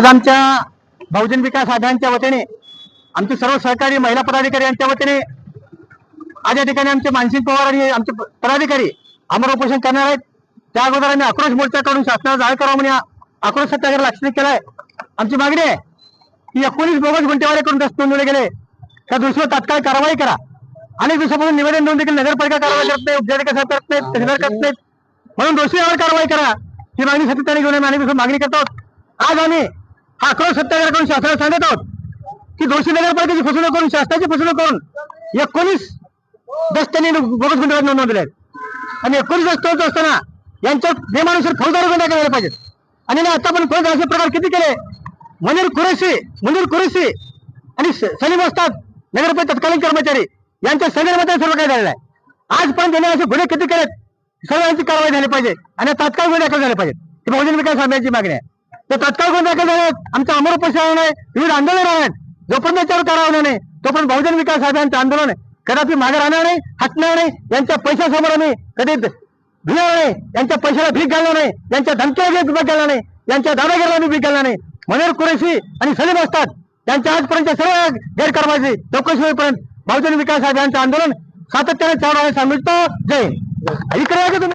आज आमच्या बहुजन विकास आघाडीच्या वतीने आमचे सर्व सहकारी महिला पदाधिकारी यांच्या वतीने आज या ठिकाणी आमचे मानसिंग पवार आणि आमचे पदाधिकारी आमर उपोषण करणार आहेत. त्या अगोदर आम्ही आक्रोश मोर्चा काढून शासनाला जाहीर करावं म्हणे आक्रोश सत्याग्रह लक्षणीय केलाय. आमची मागणी आहे की एकोणीस बोगस गुंठेवाले करून रस्ते नोंदवले गेले. त्या दृष्टीवर तात्काळ कारवाई करा. अनेक दिवसापासून निवेदन देऊन देखील नगरपालिका कारवाई करत नाही उपजिल्हाधिकारी साहेब करत नाहीत तहसीलदार करत नाहीत. म्हणून दोषीवर कारवाई करा. ही मागणी सातत्याने घेऊन आम्ही अनेक दिवस मागणी करतो आज आम्ही हा आक्रोश सत्याग्रह करून शासनाला सांगत आहोत की दोषी नगरपालिकेची फसवणूक करून शासनाची फसवणूक करून एकोणीस दस्त्यांनी बोगस गुंठेवाले नोंदवले आहेत. आणि एकोणीस दस्त होत असताना यांच्या नियमानुसार फौजदार गुन्हे केले पाहिजेत. आणि ना आता पण फौज असे प्रकार किती केले? मनीर कुरेशी मनीर कुरेशी आणि स- सलीम असतात नगरपालिका तत्कालीन कर्मचारी यांच्या संदर्भात सर्व काही झालेलं आहे. आजपर्यंत त्यांनी असे गुन्हे किती केलेत? सर्वांची कारवाई झाली पाहिजे आणि तात्काळ गुन्हे दाखल झाले पाहिजेत. ही बहुजन विकास आघाडीची मागणी आहे. तर तत्काळ गुन्हे दाखल झाले? आमच्या अमर उपोषण आहे विविध आंदोलन आहेत. जोपर्यंत त्याच्यावर करावं नाही तोपर्यंत बहुजन विकास आघाडीचं आंदोलन कदापि मागे राहणार नाही हटणार नाही यांच्या पैशासमोर आम्ही कधी भिणार नाही यांच्या पैशाला भीक घालणार नाही यांच्या धमक्याला भीक घालणार नाही यांच्या दादागिरीला आम्ही भीक घालणार नाही. मनोहर कुरेशी आणि सलीम असतात त्यांच्या आजपर्यंत सर्व गैरकारवाईची चौकशी होईपर्यंत बहुजन विकास आघाडीचं आंदोलन सातत्याने चालू आहे. सांगितलं जय इकडे तुम्ही.